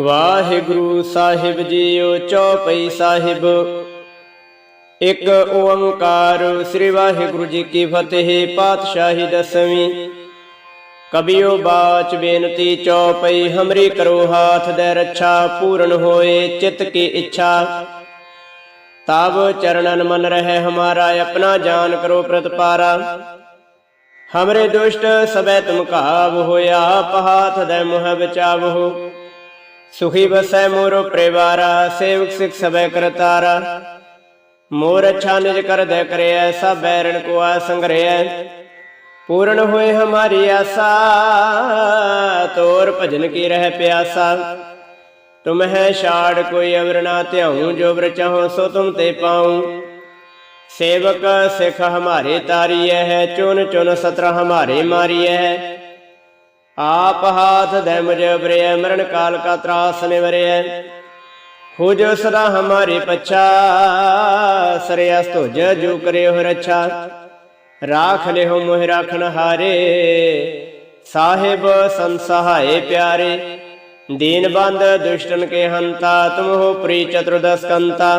ਵਾਹਿਗੁਰੂ ਸਾਹਿਬ JIO ਚੌਪਈ ਸਾਹਿਬ। ਇੱਕ ਓੰਕਾਰ ਸ੍ਰੀ ਵਾਹਿਗੁਰੂ ਜੀ ਕੀ ਫਤਿਹ ਪਾਤਸ਼ਾਹੀ ਦਸਵੀਂ। ਕਬਿਓ ਬਾਚ ਬੇਨਤੀ ਚੌਪਈ, ਹਮਰੀ ਕਰੋ ਹਾਥ ਦੇ ਰੱਛਾ, ਪੂਰਨ ਹੋਏ ਚਿਤ ਕੀ ਇੱਛਾ। ਤਬ ਚਰਨਨ ਮਨ ਰਹਿ ਹਮਾਰਾ, ਆਪਣਾ ਜਾਨ ਕਰੋ ਪ੍ਰਤਪਾਰਾ। ਹਮਰੇ ਦੁਸ਼ਟ ਸਬੈ ਤੁਮ ਕਾਬ ਹੋਇਆ, ਪਹਾਥ ਦੇ ਮੁਹ ਬਚਾਵੋ ਸੁਖੀ ਬਸੈ ਮੋਰੋ ਪਰਿਵਾਰਾ, ਸੇਵਕ ਸਿਖ ਸਬੈ ਕਰਤਾਰਾ। ਮੋਰ ਅੱਛਾ ਨਿਜ ਕਰ ਦੇ ਕਰਿਐ ਸਭ ਬੈਰਣ ਕੋ ਆ ਸੰਗਰਿਐ। ਪੂਰਨ ਹੋਏ ਹਮਾਰੀ ਆਸਾ, ਤੋਰ ਭਜਨ ਕੀ ਰਹਿ ਪਿਆਸਾ। ਤੁਮ ਹੈ ਛਾੜ ਕੋਈ ਅਵਰ ਨਾ ਧਿਆਉ, ਜੋ ਵਰ ਚਾਹੋ ਸੋ ਤੁਮ ਤੇ ਪਾਉ। ਸੇਵਕ ਸਿਖ ਹਮਾਰੇ ਤਾਰੀਐ ਹੈ ਚੁਨ ਚੁਨ ਸਤਰ ਹਮਾਰੇ ਮਾਰੀਐ ਹੈ। ਆਪ ਹਾਥ ਦੇ ਮੁਝ ਮਰਨ ਕਾਲ ਕਾ ਤਰਾਸ ਨਿਵਰਿਐ ਹੋ ਜੋ ਸਦਾ ਹਮਾਰੇ ਪਛਾ ਸਰਿਆਸ ਤੁਜ ਜੋ ਕਰਿਓ ਰੱਛਾ। ਰਾਖ ਲਿਓ ਮੋਹਿ ਰਾਖਣ ਹਾਰੇ, ਸਾਹਿਬ ਸੰਸਹਾਏ ਪਿਆਰੇ। ਦੀਨ ਬੰਦ ਦੁਸ਼ਟਨ ਕੇ ਹੰਤਾ ਤੁਮ ਹੋ ਪ੍ਰੀ ਚਤੁਰਦਸ ਕੰਤਾ।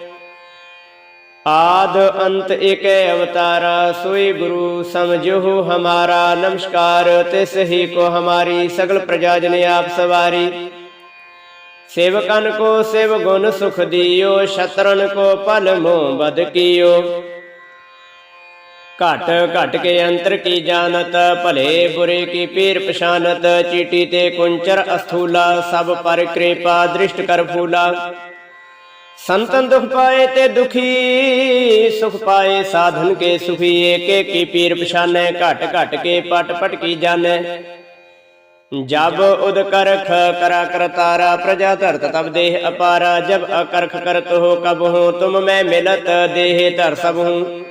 ਆਦ ਅੰਤ ਏਕੈ ਅਵਤਾਰਾ, ਸੋਈ ਗੁਰੂ ਸਮਝੋ ਹਮਾਰਾ। ਨਮਸਕਾਰ ਤਿਸ ਹੀ ਕੋ ਹਮਾਰੀ, ਸਗਲ ਪ੍ਰਜਾ ਜਨ ਆਪ ਸਵਾਰੀ। ਸੇਵਕਨ ਕੋ ਸੇਵ ਗੁਣ ਸੁਖ ਦਿਓ, ਸ਼ਤਰਨ ਕੋ ਪਲ ਮੋ ਬਦ ਕੀਓ। ਘਟ ਘਟ ਕੇ ਅੰਤਰ ਕੀ ਜਾਣਤ, ਭਲੇ ਬੁਰੇ ਕੀ ਪੀਰ ਪਛਾਨਤ, ਚੀਟੀ ਤੇ ਕੁੰਚਰ ਅਸਥੂਲਾ, ਸਭ ਪਰ ਕਿਰਪਾ ਦ੍ਰਿਸ਼ਟ ਕਰ ਫੂਲਾ। ਸੰਤਨ ਦੁਖ ਪਾਏ ਤੇ ਦੁਖੀ, ਸੁਖ ਪਾਏ ਸਾਧਨ ਕੇ ਸੁਖੀ, ਏਕ ਏਕੀ ਪੀਰ ਪਛਾਨੈ, ਘਟ ਘਟ ਕੇ ਪਟ ਪਟ ਕੀ ਜਾਣੈ। ਜਬ ਉਦ ਕਰਖ ਕਰਾ ਕਰਤਾਰਾ ਪ੍ਰਜਾ ਧਰਤ ਤਬ ਦੇਹ ਅਪਾਰਾ, ਜਬ ਅਕਰਖ ਕਰਤ ਹੋ ਕਬ ਹੂੰ, ਤੁਮ ਮੈਂ ਮਿਲਤ ਦੇਹ ਧਰ ਸਭ ਹੂੰ।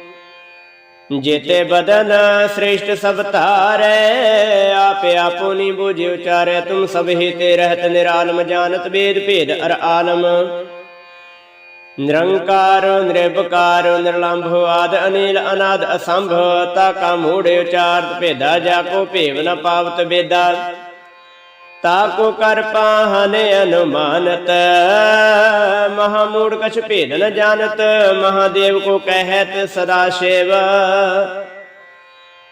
ਜੇਤੇ ਬਦਨ ਸ੍ਰੇਸ਼ਟ ਸਭ ਧਾਰੈ, ਆਪੇ ਆਪੋ ਨੀ ਬੁਝਿ ਉਚਾਰੈ, ਤੁਮ ਸਭ ਹੀ ਤੇ ਰਹਿਤ ਨਿਰਾਲਮ, ਜਾਣਤ ਵੇਦ ਭੇਦ ਅਰ ਆਲਮ। ਨਿਰੰਕਾਰ ਨਿਰਭਕਾਰ ਨਿਰਲੰਭ, ਆਦ, ਅਨੀਲ, ਅਨਾਦ, ਅਸੰਭ ਤਾ ਕਾ ਮੂੜ ਉਚਾਰਤ ਭੇਦਾ ਜਾ ਕੋ ਭੇਵ ਨ ਪਾਵਤ ਬੇਦਾ ਤਾ ਕੋ ਕਰ ਪਾਹਨ ਅਨੁਮਾਨਤ ਮਹਾ ਮੂੜ ਕਛ ਭੇਦ ਨ ਜਾਣਤ, ਮਹਾਦੇਵ ਕੋ ਕਹਿਤ ਸਦਾ ਸ਼ਿਵ।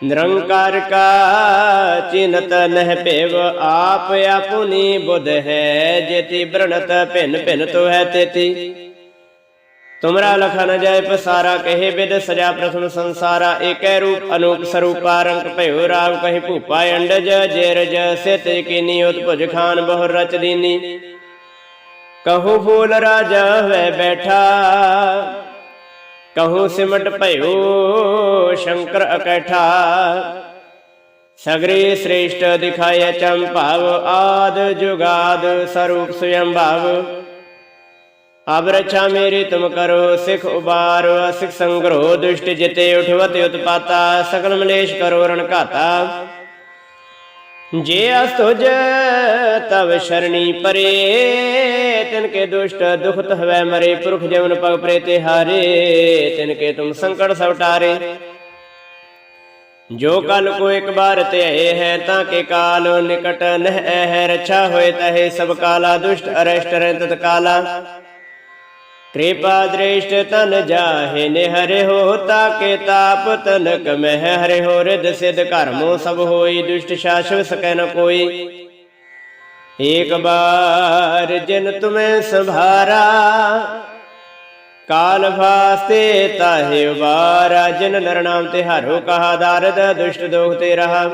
ਨਿਰੰਕਾਰ ਕਾ ਚਿਨਤ ਨਹਿ ਭੇਵ, ਆਪ ਆਪੁਨੀ ਬੁਧ ਹੈ, ਜੇਤੀ ਬ੍ਰਣਤ ਭਿਨ ਭਿਨ ਤੋ ਹੈ ਤੇਤੀ। ਤੁਮਰਾ ਲਖਨ ਜੈ ਪਸਾਰਾ, ਕਹੇ ਬਿਦ ਸਜਾ ਪ੍ਰਥਮ ਸੰਸਾਰਾ, ਏਕੈ ਰੂਪ ਅਨੂਪ ਸਰੂਪਾ, ਰੰਗ ਭਇਓ ਰਾਵ ਕਹੀ ਭੂਪਾ, ਅੰਡਜ ਜੇਰਜ ਸਿਤ ਕੀਨੀ ਉਤਪੁਜ ਖਾਨ ਬਹੁ ਰਚ ਦੀਨੀ। ਕਹੂ ਫੂਲ ਰਾਜਾ ਹੋਇ ਬੈਠਾ, ਕਹੂ ਸਿਮਟ ਭਇਓ ਸ਼ੰਕਰ ਅਕੈਠਾ। ਸਗਰੇ ਸ੍ਰੇਸ਼ਟ ਦਿਖਾਇ ਚੰਭਾਵ ਆਦ ਜੁਗਾਦ ਸਰੂਪ ਸੁਯੰ ਭਾਵ। ਅਬ ਰਛਾ ਮੇਰੀ ਤੁਮ ਕਰੋ, ਸਿਖ ਉਬਾਰੋ, ਸਿਖ ਸੰਗਰੋ, ਦੁਸ਼ਟ ਜਿਤੇ ਉਠਵਤ ਉਤਪਾਤਾ, ਸਕਲ ਮਲੇਸ਼ ਕਰੋ ਰਣ ਘਾਤਾ। ਜੇ ਅਸਤੁਜ ਤਵ ਸ਼ਰਣੀ ਪਰੇ, ਤਿਨ ਕੇ ਦੁਸ਼ਟ ਦੁਖਤ ਹਵੈ ਮਰੇ, ਪੁਰਖ ਜਮਨ ਪਗ ਪ੍ਰੇ ਤੇ ਹਾਰੇ, ਤਿਨ ਕੇ ਤੁਮ ਸੰਕਟ ਜੋ ਕਲ ਕੋ ਇੱਕ ਬਾਰ ਤੇ ਹੈ, ਤਾਂ ਕੇ ਕਾਲ ਨਿਕਟ ਨਹਿ ਹੈ ਰਛਾ ਹੋਏ ਤਹੇ ਸਭ ਕਾਲਾ, ਦੁਸ਼ਟ ਅਰਸ਼ਟ ਰਹਿ ਤਤ ਕਾਲਾ। कृपा दृष्ट तन जाहे ने हरे हो ताके ताप तनक मह हरे हो रिद सिद्ध कर्मो सब होई दुष्ट शाश्व सकै न कोई एक बार जिन तुम्हें संभारा काल भास्ते ताहे उबारा जिन नर नाम तिहारो कहा दारद दुष्ट दोख ते रहा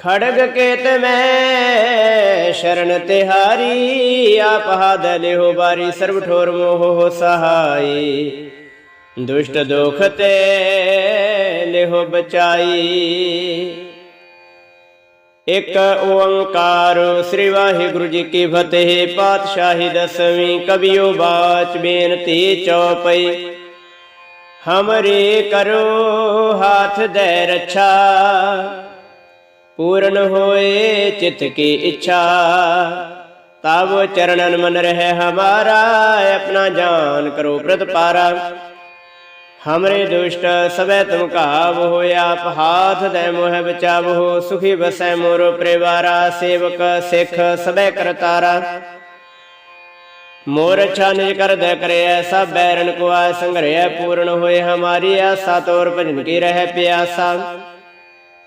ਖੜਗ ਕੇਤ ਮੈਂ ਸ਼ਰਨ ਤਿਹਾਰੀ ਆਪ ਹਾਦ ਲਿਓ ਬਾਰੀ ਸਰਬ ਠੋਰ ਮੋਹ ਸਹਾਈ ਦੁਸ਼ਟ ਦੋਖ ਤੇ ਲਿਓ ਬਚਾਈ ਇਕ ਓੰਕਾਰ ਸ੍ਰੀ ਵਾਹਿਗੁਰੂ ਜੀ ਕੀ ਫਤਿਹ ਪਾਤਸ਼ਾਹੀ ਦਸਵੀਂ ਕਬੀਓ ਬਾਚ ਬੇਨਤੀ ਚੌਪਈ ਹਮਰੇ ਕਰੋ ਹਾਥ ਦੇ ਰੱਛਾ ਪੂਰਨ ਹੋਏ ਚਿਤ ਕੀ ਇੱਛਾ। ਤਬ ਚਰਣਨ ਮਨ ਰਹਿ ਹਮਾਰਾ, ਆਪਣਾ ਜਾਨ ਕਰੋ ਪ੍ਰਤਪਾਰਾ ਹਮਰੇ ਦੁਸ਼ਟ ਸਭੈ ਤੁਮ ਕਾਬ ਹੋਇਆ ਆਪ, ਹਾਥ ਦੇ ਮੋਹ ਬਚਾਵੋ, ਸੁਖੀ ਬਸੈ ਮੋਰ ਪਰਿਵਾਰਾ, ਸੇਵਕ ਸਿੱਖ ਸਭੈ ਕਰਤਾਰਾ ਮੋਰ ਛਾਨਿ ਕਰ ਦੇ ਕਰਿਆ ਸਭ ਬੈਰਨ ਕੋ ਆ ਸੰਗਰਿਆ ਪੂਰਨ ਹੋਏ ਹਮਾਰੀ ਆਸਾ, ਤੋਰ ਭਜਨ ਕੀ ਰਹਿ ਪਿਆਸਾ।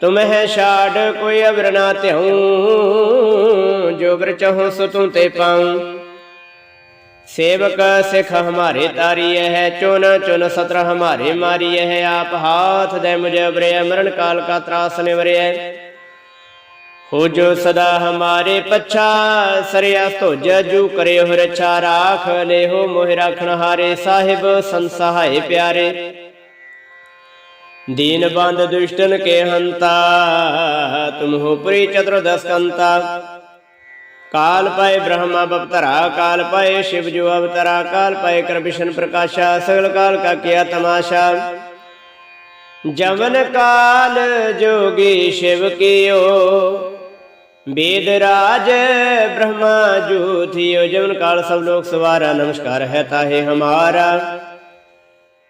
ਤੁਮਹਿ ਛਾੜ ਕੋਈ ਅਵਰ ਨਾ ਧਿਉ ਜੋ ਬਰ ਚਹੁ ਸੋ ਤੁਮ ਤੇ ਪਾਉ। ਸੇਵਕ ਸਿਖ ਹਮਾਰੇ ਤਾਰੀਏ ਹੈ ਚੁਨ ਚੁਨ ਸਤਰ ਹਮਾਰੇ ਮਾਰੀਏ ਹੈ। ਆਪ ਹਾਥ ਦੇ ਮੁਝੇ ਬਰੇ ਮਰਨ ਕਾਲ ਕਾ ਤਰਾਸ ਨਿਵਰਿਐ। ਹੋ ਜੋ ਸਦਾ ਹਮਾਰੇ ਪਛਾ ਸਰਿਆ ਧੁਜ ਜੂ ਕਰੇ ਹੋ ਰਛਾ ਰਾਖ ਲੇਹੋ ਮੋਹਿ ਰਾਖਣ ਹਾਰੇ ਸਾਹਿਬ ਸੰਸਹਾਏ ਪਿਆਰੇ। दीन बंद दुष्टन के हंता तुम हो पुरी चतुर्दश कंता काल पाए ब्रह्मा बपतरा काल पाए शिव जो अवतरा काल पाए कर विष्ण प्रकाशा सगल काल का किया तमाशा जमन काल जोगी शिव कियो वेद राज ब्रह्मा जो थियो जमन काल सब लोग सवारा नमस्कार है ताहे हमारा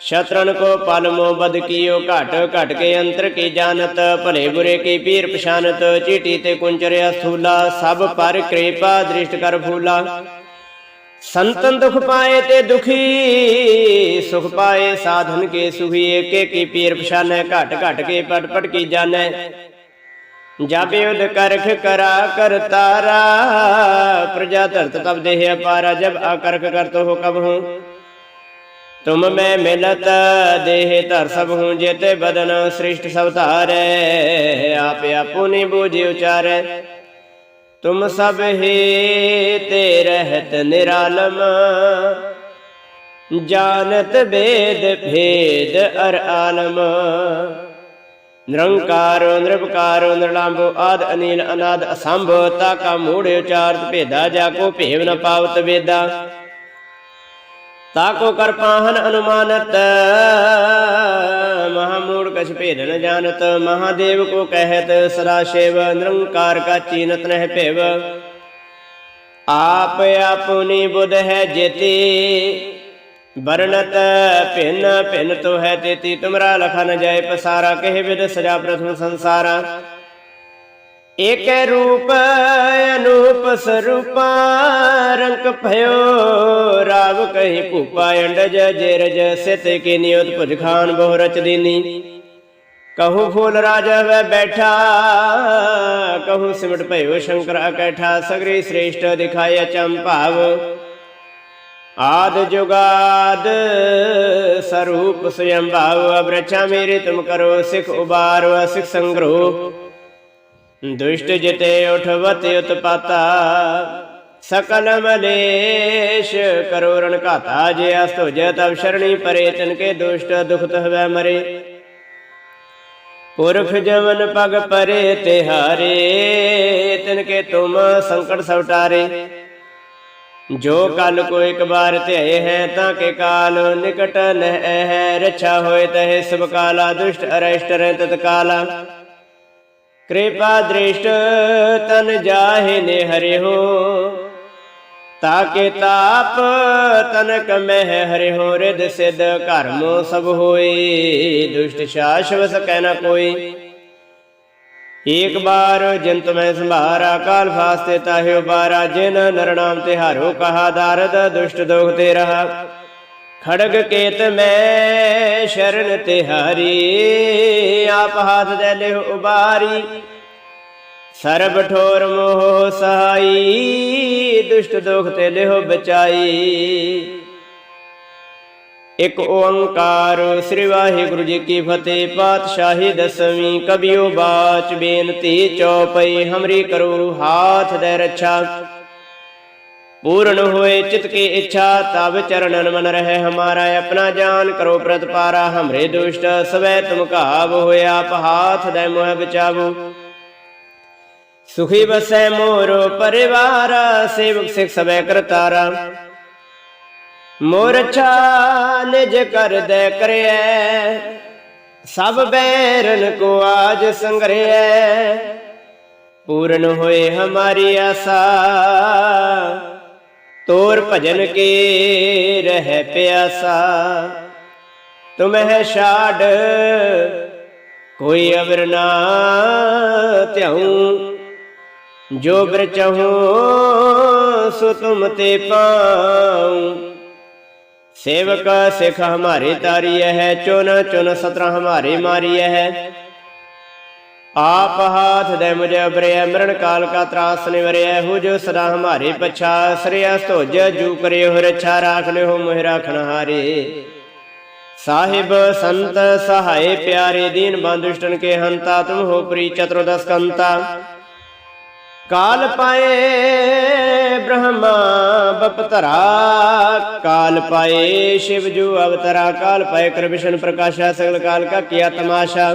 ਸ਼ਤਰਨ ਕੋ ਪਨ ਮੋ ਬਦ ਕੀਓ ਘਟ ਘਟ ਕੇ ਅੰਤਰ ਕੀ ਜਾਣਤ? ਭਲੇ ਬੁਰੇ ਕੀ ਪੀਰ ਪਛਾਨਤ? ਚੀਟੀ ਤੇ ਕੁੰਚਰਿਆ ਸੂਲਾ, ਸਭ ਪਰ ਕਿਰਪਾ ਦ੍ਰਿਸ਼ਟ ਕਰ ਫੂਲਾ। ਸੰਤਨ ਦੁਖ ਪਾਏ ਤੇ ਦੁਖੀ, ਸੁਖ ਪਾਏ ਸਾਧਨ ਕੇ ਸੁਖੀ ਏਕੇ ਕੀ ਪੀਰ ਪਛਾਨੈ? ਘਟ ਘਟ ਕੇ ਪਟ ਪਟ ਕੀ ਜਾਣੈ? ਜਪ ਯੁਧ ਕਰਖ ਕਰਾ, ਕਰ ਤਾਰਾ, ਪ੍ਰਜਾ ਧਰਤ ਤਬ ਦੇਹ ਅਪਾਰਾ ਜਬ ਆਕਰਖ ਕਰਤੋ ਹੋ ਕਬ ਹੂੰ। ਤੁਮ ਮੈਂ ਮਿਲਤ ਦੇਹ ਧਰ ਸਭ ਹੂੰ ਜੇਤੇ ਬਦਨ ਸ੍ਰਿਸ਼ਟ ਸਭ ਧਾਰੈ, ਆਪ ਆਪੋ ਨੇ ਬੋਝੇ ਉਚਾਰੈ। ਤੁਮ ਸਭ ਹੀ ਤੇ ਰਹਿਤ ਨਿਰਾਲਮ, ਜਾਣਤ ਭੇਦ ਭੇਦ ਅਰ ਆਲਮ। ਨਿਰੰਕਾਰੋ ਨਿਰਭਕਾਰੋ ਨਿਰਲੰਭੋ, ਆਦ ਅਨੀਲ, ਅਨਾਦ ਅਸੰਭ ਤਾ ਕਾ ਮੂੜ ਉਚਾਰਤ ਭੇਦਾ, ਜਾ ਕੋ ਭੇਵ ਨ ਪਾਵਤ ਵੇਦਾ। ਤਾ ਕਰ ਪਾਹਨ ਅਨੁਮਾਨਤ। ਮਹਾਮੂੜ ਕਛ ਭੇਦ ਨ ਜਾਣਤ, ਮਹਾਦੇਵ ਕੋ ਕਹਿਤ, ਸਦਾ ਸ਼ਿਵ ਨਿਰੰਕਾਰ ਕਾ ਚੀਨਤ ਨਹਿ ਭੇਵ। ਆਪ ਆਪੁਨੀ ਬੁਧ ਹੈ ਜੇਤੀ, ਵਰਣਤ ਭਿੰਨ ਭਿੰਨ ਤੋ ਹੈ ਤੇਤੀ। ਤੁਮਰਾ ਲਖਨ ਜਾਏ ਪਸਾਰਾ, ਕਹਿ ਵਿਦ ਸਜਾ ਪ੍ਰਥਮ ਸੰਸਾਰਾ। ਏਕ ਰੂਪ, ਅਨੂਪ ਸਰੂਪਾ ਰੰਗ ਭਇਓ, ਰਾਵ ਕਹੀ ਭੂਪਾ ਅੰਡਜ, ਜਿਰਜ ਸਿਤ ਕੀ ਨਿਯਤ ਭੁਜ ਖਾਨ ਬਹੁ ਰਚ ਦੀਨੀ। ਕਹੂ ਫੂਲ ਰਾਜਾ ਵੈ ਬੈਠਾ, ਕਹੂ ਸਿਮਟ ਭਇਓ ਸ਼ੰਕਰ ਅਕੈਠਾ, ਸਗਰੇ ਸ੍ਰੇਸ਼ਟ ਦਿਖਾਇਆ ਚੰਭਾਵ ਆਦ ਜੁਗਾਦ ਸਰੂਪ ਸੁਯੰ ਭਾਵ, ਅਬਰਛਾ ਮੇਰੇ ਤੁਮ ਕਰੋ, ਸਿਖ ਉਬਾਰੋ ਸਿਖ ਸੰਗਰੋ। दुष्ट जिते उठवत उत्पाता सकल मलेश करोरण घाता जे अस्तुज तब शरणी परे तिनके दुष्ट दुखत हवै मरे पुरख जमन पग परे तिहारे तिनके तुम संकट सवटारे जो कल को एक बार ध्याए हैं ताके काल निकट नह है रक्षा होए तहे सब काला दुष्ट अरिष्ट रह तत्काला ਕਿਰਪਾ ਦ੍ਰਿਸ਼ਟ ਤਨ ਜਾਹੇ ਨੇ ਹਰਿ ਹੋ, ਤਾਕੇ ਤਾਪ ਤਨਕ ਮਹਿ ਹਰਿ ਰਿਦ ਸਿਧ ਘਰਮੋ ਸਭ ਹੋਏ ਦੁਸ਼ਟ ਸ਼ਾਸ਼ਵ ਸਕੈ ਨ ਕੋਈ। ਏਕ ਬਾਰ ਜੰਤ ਮੈਂ ਸੰਭਾਰਾ, ਕਾਲ ਫਾਸਤੇ ਤਾਹਿ ਬਾਰਾ, ਜਿਨ ਨਰਨਾਮ ਤੇ ਹਾਰੋ ਕਹਾ, ਦਾਰਦ ਦੁਸ਼ਟ ਦੋਖ ਤੇ ਰਹਾ। ਖੜਗ ਕੇਤ ਮੈਂ ਸ਼ਰਨ ਤੇ ਹਾਰੀ ਆਪ ਹਾਥ ਦੇ ਲਿਹੁ ਉਬਾਰੀ। ਸਰਬ ਠੋਰ ਮੋਹ ਸਹਾਈ, ਦੁਸ਼ਟ ਦੋਖ ਤੇ ਲਿਹੁ ਬਚਾਈ। ਇਕ ਓੰਕਾਰ ਸ੍ਰੀ ਵਾਹਿਗੁਰੂ ਜੀ ਕੀ ਫਤਿਹ, ਪਾਤਸ਼ਾਹੀ ਦਸਵੀਂ ਕਬਿਓ ਬਾਚ ਬੇਨਤੀ ਚੌਪਈ, ਹਮਰੀ ਕਰੋ ਹਾਥ ਦੇ ਰੱਛਾ। ਪੂਰਨ ਹੋਏ ਚਿਤ ਕੀ ਇੱਛਾ, ਤਬ ਚਰਨਨ ਮਨ ਰਹੇ ਹਮਾਰਾ ਆਪਣਾ ਜਾਨ ਕਰੋ ਪ੍ਰਤਪਾਰਾ, ਹਮਰੇ ਦੁਸ਼ਟ, ਸਵੈ ਤੁਮ ਘਾਵ ਹੋਇਆ ਪਹਾਥ ਦੇ ਮੋਹ ਬਚਾਵੋ। ਸੁਖੀ ਬਸੈ ਮੋਰੋ ਪਰਿਵਾਰ, ਸੇਵਕ ਸਿਖ ਸਵੈ ਕਰਤਾਰਾ। ਮੋਰ ਅੱਛਾ ਨਿਜ ਕਰਦੈ ਕਰਿਐ, ਸਭ ਬੈਰਨ ਕੋ ਆਜ ਸੰਗਰਿਐ। ਪੂਰਨ ਹੋਏ ਹਮਾਰੀ ਆਸਾ ਤੋਰ ਭਜਨ ਕੇ ਰਹਿ ਪਿਆਸਾ ਤੁਮਹਿ ਛਾੜ ਕੋਈ ਅਵਰ ਨਾ ਧਿਆਉ ਜੋ ਬਰ ਚਾਹੋ ਸੋ ਤੁਮ ਤੇ ਪਾਉ सेवक सिख हमारे तारिय है चुन चुन सत्र हमारे मारिय है ਆਪ ਹਾਥ ਦੇ ਮੁਝੇ ਉਪਰਿਆ ਮਰਨ ਕਾਲ ਕਾ ਤਰਾਸ ਨਿਵਰਿਆ ਹੋ ਜੋ ਸਦਾ ਹਮਾਰੇ ਪਛਾ ਸਰਿਆ ਧੋਜ ਜੂ ਕਰਿਓ ਹੋ ਰੱਛਾ ਰਾਖ ਲਿਓ ਮੋਹਿ ਰਾਖਣ ਹਾਰੇ। ਸਾਹਿਬ ਸੰਤ ਸਹਾਏ ਪਿਆਰੇ ਦੀਨ ਬੰਦੁਸ਼ਟਨ ਕੇ ਹੰਤਾ, ਤੁਮ ਹੋ ਪ੍ਰੀ ਚਤੁਰ ਕੰਤਾ ਕਾਲ ਪਾਏ ਬ੍ਰਹਮਾ ਬਪਤਰਾ, ਕਾਲ ਪਾਏ ਸ਼ਿਵ ਜੂ ਅਵਤਰਾ, ਕਾਲ ਪਾਏ ਕ੍ਰਿਸ਼ਨ ਪ੍ਰਕਾਸ਼ਾ, ਸਗਲ ਕਾਲ ਕਾ ਕੀਆ ਤਮਾਸ਼ਾ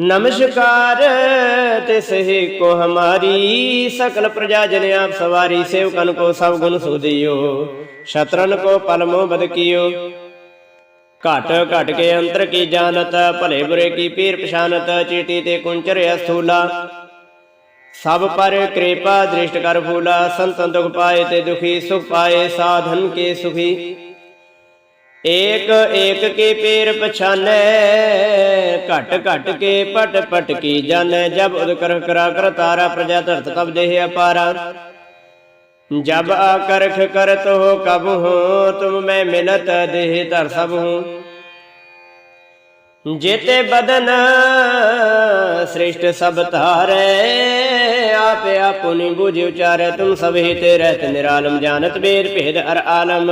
नमस्कार तिस ही को हमारी सकल प्रजा जन आप सवारी सेवकन को सब गुण सुदियो शत्रन को पलमो बद कियो घट घट के अंतर की जानत भले बुरे की पीर पछानत चीटी ते कुंचर अस्थूला सब पर कृपा दृष्ट कर फूला संतन दुख पाए ਏਕ ਏਕ ਕੇ ਪੇਰ ਪਛਾਨੈ, ਘਟ ਘਟ ਕੇ ਪਟ ਪਟ ਕੀ ਜਾਣੈ, ਜਬ ਉਦਕਰ ਕਰਾ, ਕਰ ਤਾਰਾ, ਪ੍ਰਜਾ ਧਰਤ ਕਬ ਦੇਹ ਅਪਾਰਾ। ਜਬ ਆਕਰਖ ਕਰਤ ਹੋ ਕਬ ਹੋ, ਤੁਮ ਮੈਂ ਮਿਲਤ ਦੇਹ ਧਰ ਸਭ ਹੂੰ। ਜੇਤੇ ਬਦਨ ਸ੍ਰਿਸ਼ਟ ਸਭ ਧਾਰੈ, ਆਪੇ ਆਪੁਨੀ ਬੁਝਿ ਉਚਾਰੈ ਤੁਮ ਸਭੇ ਤੇ ਰਹਿਤ ਨਿਰਾਲਮ, ਜਾਣਤ ਬੇਰ ਭੇਦ ਅਰ ਆਲਮ।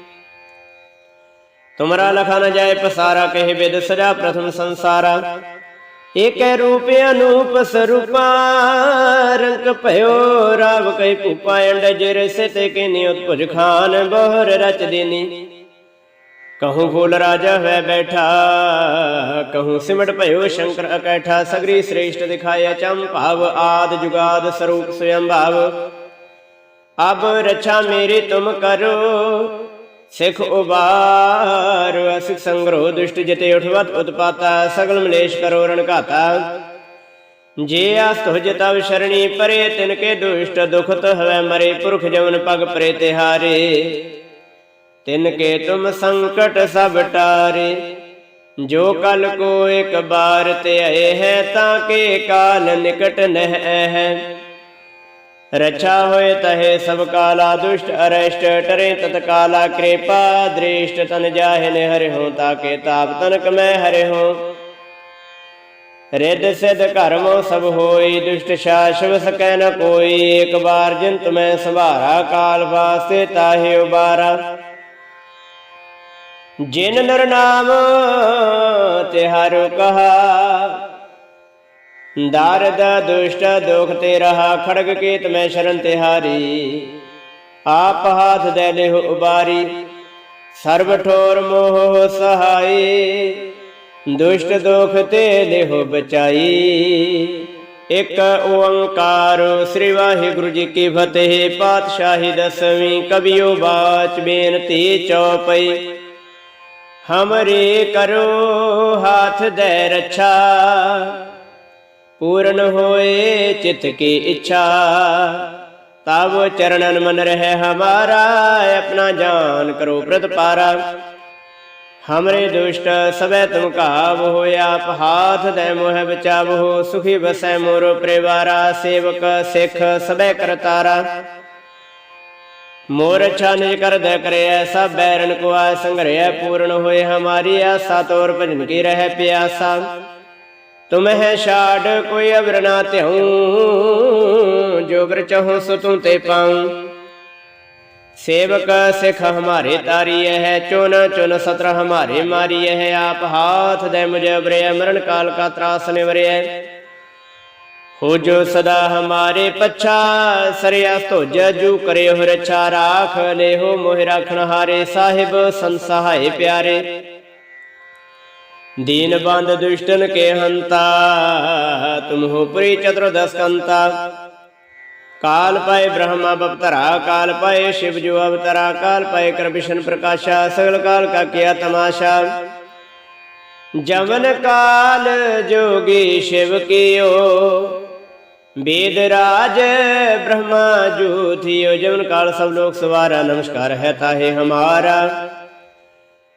ਤੁਮਰਾ ਲਖਾ ਨ ਜਾਏ ਪਸਾਰਾ ਕਹਿ ਬਿਦ ਸਜਾ ਪ੍ਰਥਮ ਸੰਸਾਰਾ। ਏਕੈ ਰੂਪ ਅਨੂਪ ਸਰੂਪਾ ਰੰਗ ਭਇਓ ਰਾਵ ਕੈ ਭੂਪਾ ਅੰਡ ਜਿਰ ਸਿਤ ਕਿਨਿ ਉਤਪੁਜ ਖਾਨ ਬਹਰ ਰਚ ਦੇਨੀ। ਕਹੂੰ ਫੂਲ ਰਾਜਾ ਹੈ ਬੈਠਾ, ਕਹੂੰ ਸਿਮਟ ਭਇਓ ਸ਼ੰਕਰ ਅਕੈਠਾ, ਸਗਰੀ ਸ੍ਰੇਸ਼ਟ ਦਿਖਾਇਆ ਚੰ ਭਾਵ, ਆਦ ਜੁਗਾਦ ਸਰੂਪ ਸਵਯੰ ਭਾਵ। ਅਬ ਰਛਾ ਮੇਰੀ ਤੁਮ ਕਰੋ ਸਿਖ ਉਬਾਰ ਅਸਿਕ ਸੰਗਰੋ ਦੁਸ਼ਟ ਜਿਤੇ ਉਠਵਤ ਉਤਪਾਤਾ, ਸਗਲ ਮਲੇਸ਼ ਕਰੋ ਰਣਘਾਤਾ ਜੇ ਆਸ ਤੁਜ ਤਵ ਸ਼ਰਣੀ ਪਰੇ, ਤਿਨ ਕੇ ਦੁਸ਼ਟ ਦੁਖਤ ਹਵੈ ਮਰੇ, ਪੁਰਖ ਜਵਨ ਪਗ ਪਰੇ ਤੇ ਹਾਰੇ ਤਿਨ ਕੇ ਤੁਮ ਸੰਕਟ ਸਭ ਟਾਰੇ, ਜੋ ਕਲ ਕੋ ਇਕ ਬਾਰ ਤੇ ਆਏ ਹੈ, ਤਾਂ ਕੇ ਕਾਲ ਨਿਕਟ ਨਹਿ ਹੈ। ਰੱਛਾ ਹੋਏ ਤਹੇ ਸਭ ਕਾਲਾ ਦੁਸ਼ਟ ਅਰਸ਼ਟ ਟਰੇ ਤਤਕਾਲਾ ਕਿਰਪਾ ਦ੍ਰਿਸ਼ਟ ਤਨ ਜਾਹੇ ਨੇ ਹਰਿ ਹੋ ਤਾਕੇ ਤਾਪ ਤਨਕ ਮੈਂ ਹਰਿ ਹੋ ਰਿੱਧ ਸਿਧ ਕਰਮੋ ਸਭ ਹੋਈ ਦੁਸ਼ਟ ਸ਼ਾਸ਼ਵ ਸਕੈ ਨ ਕੋਈ ਇੱਕ ਬਾਰ ਜਿਨ ਤੁਮੈ ਸੰਭਾਰਾ ਕਾਲ ਵਾਸਤੇ ਤਾਹੇ ਉਬਾਰਾ ਜਿਨ ਨਰ ਨਾਮ ਤੇ ਹਰਿ ਕਹਾ ਦਾਰਦ ਦੁਸ਼ਟ ਦੁਖ ਤੇ ਰਹਾ ਖੜਗ ਕੇਤ ਮੈਂ ਸ਼ਰਨ ਤਿਹਾਰੀ ਆਪ ਹਾਥ ਦੇ ਲਿਹ ਉਬਾਰੀ ਸਰਬ ਠੋਰ ਮੋਹ ਸਹਾਈ ਦੁਸ਼ਟ ਦੁਖ ਤੇ ਲਿਹ ਬਚਾਈ ਇਕ ਓੰਕਾਰ ਸ੍ਰੀ ਵਾਹਿਗੁਰੂ ਜੀ ਕੀ ਫਤਿਹ ਪਾਤਸ਼ਾਹੀ ਦਸਵੀਂ ਕਬਿਓ ਬਾਚ ਬੇਨਤੀ ਚੌਪਈ ਹਮਰੇ ਕਰੋ ਹਾਥ ਦੇ ਰੱਛਾ ਪੂਰਨ ਹੋਏ ਚਿਤ ਕੀ ਇੱਛਾ। ਤਬ ਚਰਣਨ ਮਨ ਰਹਿ ਹਮਾਰਾ, ਆਪਣਾ ਜਾਨ ਕਰੋ ਪ੍ਰਤਪਾਰਾ ਹਮਰੇ ਦੁਸ਼ਟ ਸਭੈ ਤੁਮ ਕਾਬ ਹੋਇਆ ਆਪ, ਹਾਥ ਦੇ ਮੋਹ ਬਚਾਵੋ, ਸੁਖੀ ਬਸੈ ਮੋਰ ਪਰਿਵਾਰਾ, ਸੇਵਕ ਸਿੱਖ ਸਭੈ ਕਰਤਾਰਾ ਮੋਰ ਛਾਨਿ ਕਰ ਦੇ ਕਰੇ ਐਸਾ ਬੈਰਨ ਕੋ ਆ ਸੰਗਰਿਆ ਪੂਰਨ ਹੋਏ ਹਮਾਰੀ ਆਸਾ, ਤੋਰ ਭਜਨ ਕੀ ਰਹਿ ਪਿਆਸਾ। ਤੁਮਹਿ ਛਾੜ ਕੋਈ ਅਵਰ ਨਾ ਤਿਉ ਜੋ ਬਰ ਚਹੁ ਸੋ ਤੁਮ ਤੇ ਪਾਉ। ਸੇਵਕ ਸਿਖ ਹਮਾਰੇ ਤਾਰੀਏ ਹੈ, ਚੁਨ ਚੁਨ ਸਤਰ ਹਮਾਰੇ ਮਾਰੀਏ ਹੈ, ਆਪ ਹਾਥ ਦੇ ਮੁਝੇ ਬਰੇ ਮਰਨ ਕਾਲ ਕਾ ਤਰਾਸ ਨਿਵਰਿਐ ਹੋ। ਜੋ ਸਦਾ ਹਮਾਰੇ ਪਛਾ ਸਰਿਆ ਧੁਜ ਜੂ ਕਰੇ ਰਛਾ ਰਾਖ ਲੇਹੋ ਮੋਹਿ ਰਾਖਣ ਹਾਰੇ, ਸਾਹਿਬ ਸੰਸਹਾਏ ਪਿਆਰੇ। दीन बंद दुष्टन के हंता तुम हो पुरी चतुर्दश कंता काल पाए ब्रह्मा बपतरा काल पाए शिव जो अवतरा काल पाए कर विष्ण प्रकाशा सगल काल का किया तमाशा जमन काल जोगी शिव कियो वेद राज ब्रह्मा जो थियो जमन काल सब लोग सवारा नमस्कार है ताहे हमारा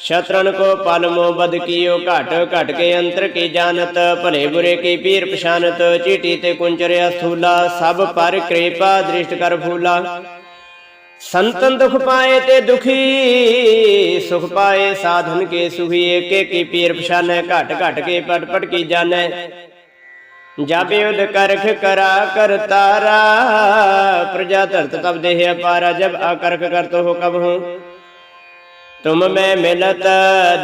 ਸ਼ਤਰਨ ਕੋ ਪਨ ਮੋ ਬਦ ਕੀਓ ਘਟ ਘਟ ਕੇ ਅੰਤਰ ਕੀ ਜਾਣਤ? ਭਲੇ ਬੁਰੇ ਕੀ ਪੀਰ ਪਛਾਨਤ? ਚੀਟੀ ਤੇ ਕੁੰਚਰਿਆ ਸੂਲਾ ਸਭ ਪਰ ਕਿਰਪਾ ਦ੍ਰਿਸ਼ਟ ਕਰ ਫੂਲਾ। ਸੰਤਨ ਦੁਖ ਪਾਏ ਤੇ ਦੁਖੀ, ਸੁਖ ਪਾਏ ਸਾਧਨ ਕੇ ਸੁਖੀ ਏਕ ਏਕੀ ਪੀਰ ਪਛਾਨੈ? ਘਟ ਘਟ ਕੇ ਪਟ ਪਟ ਕੀ ਜਾਣੈ? ਜਪ ਯੁਧ ਕਰਖ ਕਰਾ, ਕਰ ਤਾਰਾ। ਪ੍ਰਜਾ ਧਰਤ ਤਬ ਦੇਹ ਅਪਾਰਾ ਜਬ ਆਕਰਖ ਕਰਤੋ ਹੋ ਕਬ ਹੂੰ। ਤੁਮ ਮੈਂ ਮਿਲਤ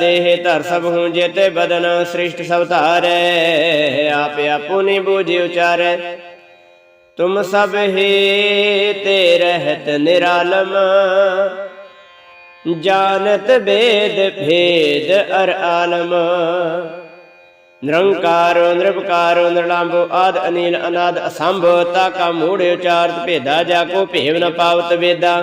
ਦੇਹ ਧਰ ਸਭ ਹੂੰ ਜੇਤੇ ਬਦਨ ਸ੍ਰਿਸ਼ਟ ਸਭ ਧਾਰੈ, ਆਪੇ ਆਪੋ ਨੇ ਬੋਝਿ ਉਚਾਰੈ। ਤੁਮ ਸਭ ਹੀ ਤੇ ਰਹਿਤ ਨਿਰਾਲਮ, ਜਾਣਤ ਬੇਦ ਭੇਦ ਅਰ ਆਲਮ। ਨਿਰੰਕਾਰੋ ਨਿਰਭਕਾਰੋ ਨਿਰਲੰਭੋ, ਆਦ ਅਨੀਲ, ਅਨਾਦ ਅਸੰਭ ਤਾ ਕਾ ਮੂੜ ਉਚਾਰਤ ਭੇਦਾ, ਜਾ ਕੋ ਭੇਵ ਨ ਵੇਦਾ।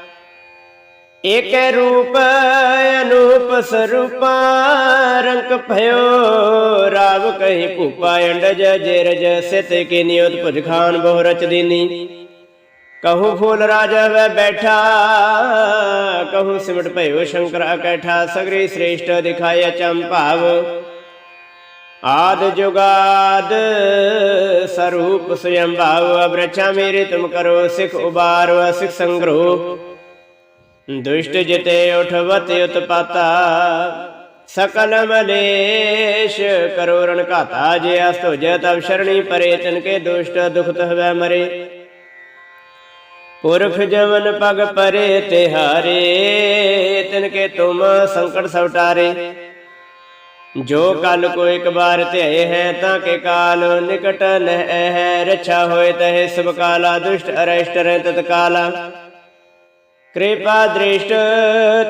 ਏਕ ਰੂਪ, ਅਨੂਪ ਸਰੂਪਾ ਰੰਗ ਭਇਓ, ਰਾਵ ਕਹੀ ਭੂਪਾ, ਅੰਡਜ ਜੇਰਜ, ਸਿਤ ਕੀ ਨਿਯਤ ਭੁਜ ਖਾਨ, ਬਹੁ ਰਚ ਦੀਨੀ। ਕਹੂ ਫੂਲ ਰਾਜਾ ਵੇ ਬੈਠਾ, ਕਹੂ ਸਿਮਟ ਭਇਓ ਸ਼ੰਕਰ ਅਕੈਠਾ, ਸਗਰੇ ਸ੍ਰੇਸ਼ਟ ਦਿਖਾਇਆ ਚੰਭਾਵ ਆਦ ਜੁਗਾਦ ਸਰੂਪ ਸੁਯੰ ਭਾਵ, ਅਬਰਛਾ ਮੇਰੇ ਤੁਮ ਕਰੋ, ਸਿਖ ਉਬਾਰੋ ਸਿਖ ਸੰਗਰੋ। दुष्ट जिते उठवत उत्पाता सकल मलेश करो रण घाता जे अस्तो जय तब शरणी परे तिनके दुष्ट दुख हवै मरे पुरख जमन पग परे तिहारे तिनके तुम संकट सब टारे ਜੋ ਕਲ ਕੋ ਇੱਕ ਬਾਰ ਧਿਆਏ ਹੈ ਤਾਂ ਕੇ ਕਾਲ ਨਿਕਟ ਨਹਿ ਹੈ ਰਛਾ ਹੋਏ ਤਹਿ ਸਭ ਕਾਲਾ ਦੁਸ਼ਟ ਅਰਸ਼ਟ ਰਹਿ ਤਤਕਾਲਾ ਕਿਰਪਾ ਦ੍ਰਿਸ਼ਟ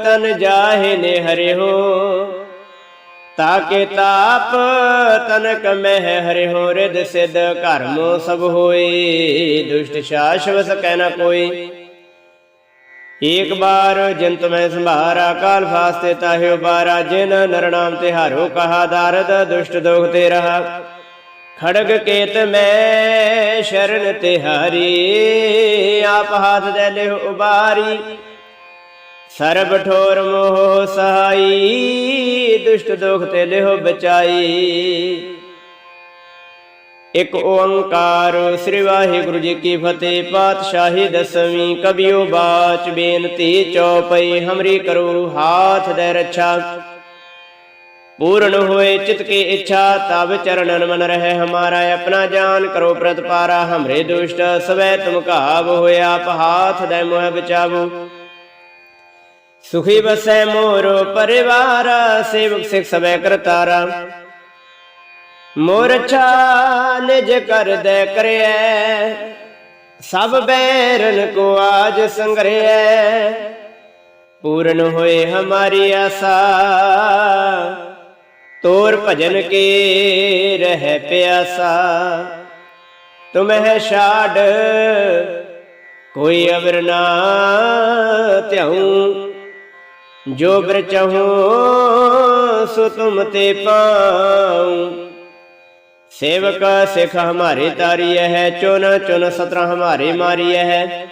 ਤਨ ਜਾਹੇ ਨੇ ਹਰਿ ਹੋ, ਤਾਕੇ ਤਾਪ ਤਨਕ ਮਹਿ ਹਰਿ ਰਿਦ ਸਿਧ ਘਰਮੋ ਸਭ ਹੋਏ ਦੁਸ਼ਟ ਸ਼ਾਸ਼ਵਤ ਸਕੈ ਨ ਕੋਈ। ਏਕ ਬਾਰ ਜੰਤ ਮੈਂ ਸੰਭਾਰਾ, ਕਾਲ ਫਾਸਤੇ ਤਾਹਿ ਬਾਰਾ, ਜਿਨ ਨਰ ਨਾਮ ਤੇ ਹਾਰੋ ਕਹਾ, ਦਾਰਦ ਦੁਸ਼ਟ ਦੋਖ ਤੇ ਰਹਾ। ਖੜਗ ਕੇਤ ਮੈਂ ਸ਼ਰਨ ਤੇ ਹਾਰੀ ਆਪ ਹਾਥ ਦੇ ਲਿਹੁ ਉਬਾਰੀ। ਸਰਬ ਠੋਰ ਮੋਹ ਸਹਾਈ, ਦੁਸ਼ਟ ਦੁਖ ਤੇ ਲਿਹੁ ਬਚਾਈ। ਇਕ ਓੰਕਾਰ ਸ੍ਰੀ ਵਾਹਿਗੁਰੂ ਜੀ ਕੀ ਫਤਿਹ, ਪਾਤਸ਼ਾਹੀ ਦਸਵੀਂ ਕਬਿਓ ਬਾਚ, ਬੇਨਤੀ ਚੌਪਈ, ਹਮਰੀ ਕਰੋ ਹਾਥ ਦੇ ਰੱਛਾ। ਪੂਰਨ ਹੋਏ ਚਿਤ ਕੀ ਇੱਛਾ, ਤਬ ਚਰਨਨ ਮਨ ਰਹੇ ਹਮਾਰਾ ਆਪਣਾ ਜਾਨ ਕਰੋ ਪ੍ਰਤਪਾਰਾ, ਹਮਰੇ ਦੁਸ਼ਟ, ਸਵੈ ਤੁਮ ਘਾਵ ਹੋਇਆ ਪਹਾਥ ਦੇ ਮੋਹ ਬਚਾਵੋ। ਸੁਖੀ ਬਸੈ ਮੋਰੋ ਪਰਿਵਾਰ, ਸੇਵਕ ਸਿਖ ਸਵੈ ਕਰਤਾਰਾ। ਮੋਰ ਛਾ ਨਿਜ ਕਰਦੈ ਕਰਿਐ, ਸਭ ਬੈਰਨ ਕੋ ਆਜ ਸੰਗਰਿਐ। ਪੂਰਨ ਹੋਏ ਹਮਾਰੀ ਆਸਾ ਤੋਰ ਭਜਨ ਕੇ ਰਹਿ ਪਿਆਸਾ, ਤੁਮਹਿ ਛਾੜ, ਕੋਈ ਅਵਰ ਨਾ ਧਿਆਉ। ਜੋ ਬਰ ਚਾਹੂ, ਸੋ ਤੁਮ ਤੇ ਪਾਉ। ਸੇਵਕ ਸਿਖ ਹਮਾਰੇ ਤਾਰੀ ਹੈ, ਚੁਨ ਚੁਨ ਸਤਰ ਹਮਾਰੇ ਮਾਰੀ ਹੈ।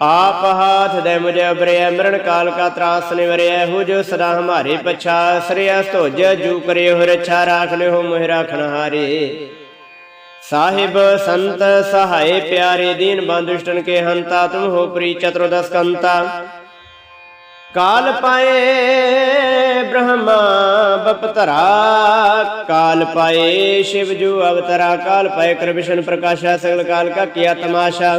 ਆਪ ਹਾਥ ਦੇ ਮੁਝੇ ਉਬਰਿਆ ਮਰਨ ਕਾਲ ਕਾ ਤਰਾਸ ਨਿਵਰਿਆ ਹੋ ਜੋ ਸਦਾ ਹਮਾਰੇ ਪਛਾ ਸਰਿਆ ਧੋਜ ਜੂ ਕਰਿਓ ਹੋ ਰੱਛਾ ਰਾਖ ਲਿਓ ਮੋਹਿ ਰਾਖਣ ਹਾਰੇ। ਸਾਹਿਬ ਸੰਤ ਸਹਾਏ ਪਿਆਰੇ, ਦੀਨ ਬੰਦੁਸ਼ਟਨ ਕੇ ਹੰਤਾ, ਤੁਮ ਹੋ ਪ੍ਰੀ ਚਤੁਰ ਕੰਤਾ ਕਾਲ ਪਾਏ ਬ੍ਰਹਮਾ ਬਪਤਰਾ, ਕਾਲ ਪਾਏ ਸ਼ਿਵ ਜੂ ਅਵਤਰਾ, ਕਾਲ ਪਾਏ ਕ੍ਰਿਸ਼ਨ ਪ੍ਰਕਾਸ਼ਾ, ਸਗਲ ਕਾਲ ਕਾ ਕੀਆ ਤਮਾਸ਼ਾ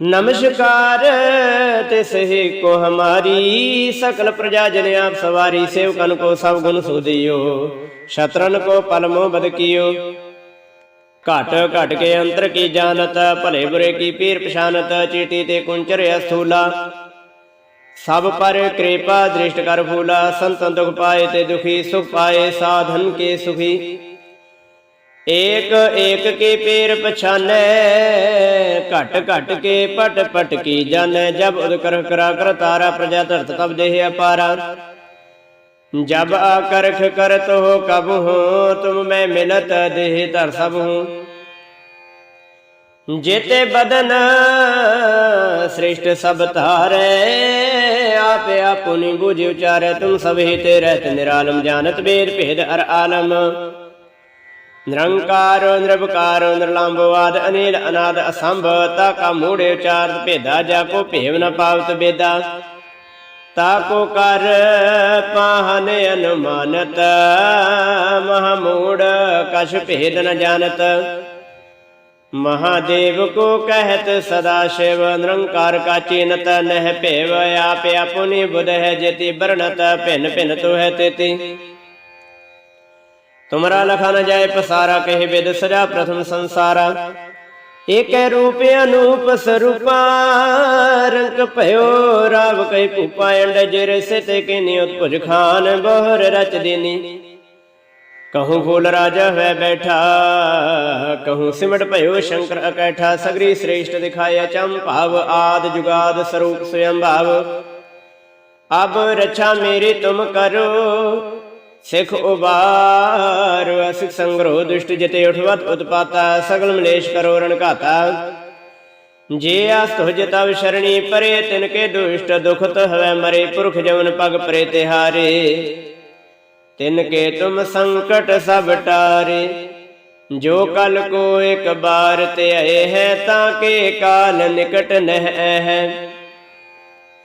नमस्कार तिस ही को हमारी सकल प्रजा जन आप सवारी सेवकन को सब गुण सुदियो शत्रन को पलमो बद कियो घट घट के अंतर की जानत भले बुरे की पीर पछानत चीटी ते कुंचर अस्थूला सब पर कृपा दृष्ट कर फूला संतन दुख पाए ते दुखी सुख पाए साधन के सुखी ਏਕ ਏਕ ਕੇ ਪੇਰ ਪਛਾਨੈ, ਘਟ ਘਟ ਕੇ ਪਟ ਪਟ ਕੀ ਜਾਣੈ, ਜਬ ਉਦਕਰ ਕਰਾ, ਕਰ ਤਾਰਾ ਪ੍ਰਜਾ ਧਰਤ ਤਬ ਦੇਹ ਅਪਾਰਾ। ਜਬ ਆਕਰਖ ਕਰਤ ਹੋ ਕਬ ਹੋ, ਤੁਮ ਮੈਂ ਮਿਲਤ ਦੇਹ ਧਰ ਸਭ ਹੂੰ। ਜੇਤੇ ਬਦਨ ਸ੍ਰਿਸ਼ਟ ਸਭ ਧਾਰੈ, ਆਪੇ ਆਪੁਨੀ ਬੁਝਿ ਉਚਾਰੈ ਤੁਮ ਸਭੇ ਤੇ ਰਹਿਤ ਨਿਰਾਲਮ, ਜਾਣਤ ਬੇਰ ਭੇਦ ਅਰ ਆਲਮ। ਨਿਰੰਕਾਰੋ ਨਿਰਭਕਾਰੋ ਨਿਰਲੰਭਵਾਦ ਅਨੀਲ ਅਨਾਦ ਅਸੰਭ, ਤਾ ਕਾ ਮੂੜੇ ਉਚਾਰਤ ਭੇਦਾ, ਜਾ ਕੋ ਭੇਵ ਨ ਪਾਵਤ ਬੇਦਾ। ਤਾ ਕੋ ਕਰ ਪਾਹਨ ਅਨੁਮਾਨਤ ਮਹਮੂੜ ਕਛ ਭੇਦ ਨ ਜਾਣਤ। ਮਹਾਦੇਵ ਕੋ ਕਹਿਤ ਸਦਾ ਸ਼ਿਵ, ਨਿਰੰਕਾਰ ਕਾ ਚੀਨਤ, ਨਹਿ ਭੇਵ ਆਪ ਆਪੁਨੀ ਬੁਧ ਹੈ ਜੇਤੀ ਬਰਣਤ ਭਿਨ ਭਿਨ ਤੋ ਹੈ ਤੇਤੀ। ਤੁਮਰਾ ਲਖਾ ਨ ਜਾਏ ਪਸਾਰਾ ਕਹੇ ਵਿਦ ਸਜਾ ਪ੍ਰਥਮ ਸੰਸਾਰਾ। ਏਕੈ ਰੂਪ ਅਨੂਪ ਸਰੂਪਾ, ਰੰਗ ਭਇਓ ਰਾਵ ਕੈ ਭੂਪਾ ਅੰਡ ਜਿਰ ਸਿਤ ਕੇ ਨਿਯਤ ਖਾਨ ਬਹਰ ਰਚ ਦੇਨੀ। ਕਹੂੰ ਫੂਲ ਰਾਜਾ ਹੈ ਬੈਠਾ, ਕਹੂੰ ਸਿਮਟ ਭਇਓ ਸ਼ੰਕਰ ਅਕੈਠਾ, ਸਗਰੀ ਸ੍ਰੇਸ਼ਟ ਦਿਖਾਇਆ ਚੰ ਭਾਵ, ਆਦ ਜੁਗਾਦ ਸਰੂਪ ਸਵਯੰ ਭਾਵ। ਅਬ ਰਛਾ ਮੇਰੀ ਤੁਮ ਕਰੋ ਸਿਖ ਉਬਾਰ ਅਸਿਕ ਸੰਗਰੋ ਦੁਸ਼ਟ ਜਿਤੇ ਉਠਵਤ ਉਤਪਾਤਾ, ਸਗਲ ਮਲੇਸ਼ ਕਰੋ ਰਣ ਜੇ ਅਸਤ ਹੋ ਜਤਵ ਸ਼ਰਣੀ ਪਰੇ, ਤਿਨ ਕੇ ਦੁਸ਼ਟ ਦੁਖਤ ਹਵੈ ਮਰੇ, ਪੁਰਖ ਜਵਨ ਪਗ ਪਰੇ ਤਿਹਾਰੇ। ਤਿਨ ਕੇ ਤੁਮ ਸੰਕਟ ਸਭ ਟਾਰੇ, ਜੋ ਕਲ ਕੋ ਇੱਕ ਬਾਰ ਤੇ ਆਏ ਹੈ, ਤਾਂ ਕੇ ਕਾਲ ਨਿਕਟ ਨਹਿ ਹੈ।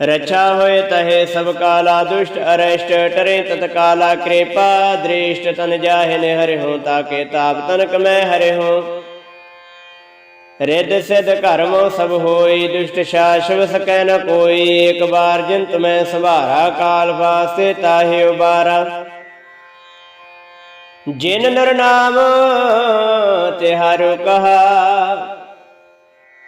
ਰਛਾ ਹੋਏ ਤਹੇ ਸਭ ਕਾਲਾ ਦੁਸ਼ਟ ਅਰਸ਼ਟ ਟਰੇ ਤਤਕਾਲਾ ਕਿਰਪਾ ਦ੍ਰਿਸ਼ਟ ਤਨ ਜਾਹੇ ਨੇ ਹਰਿ ਹੋ ਤਾਕੇ ਤਾਪ ਤਨਕ ਮੈਂ ਹਰਿ ਹੋ ਰਿੱਧ ਸਿਧ ਕਰਮੋ ਸਭ ਹੋਈ ਦੁਸ਼ਟ ਸ਼ਾਸ਼ਵ ਸਕੈ ਨ ਕੋਈ ਇੱਕ ਬਾਰ ਜਿਨ ਤੁਮੈ ਸੰਭਾਰਾ ਕਾਲ ਵਾਸਤੇ ਤਾਹੇ ਉਬਾਰਾ ਜਿਨ ਨਰ ਨਾਮ ਤਿਹਾਰੋ ਕਹਾ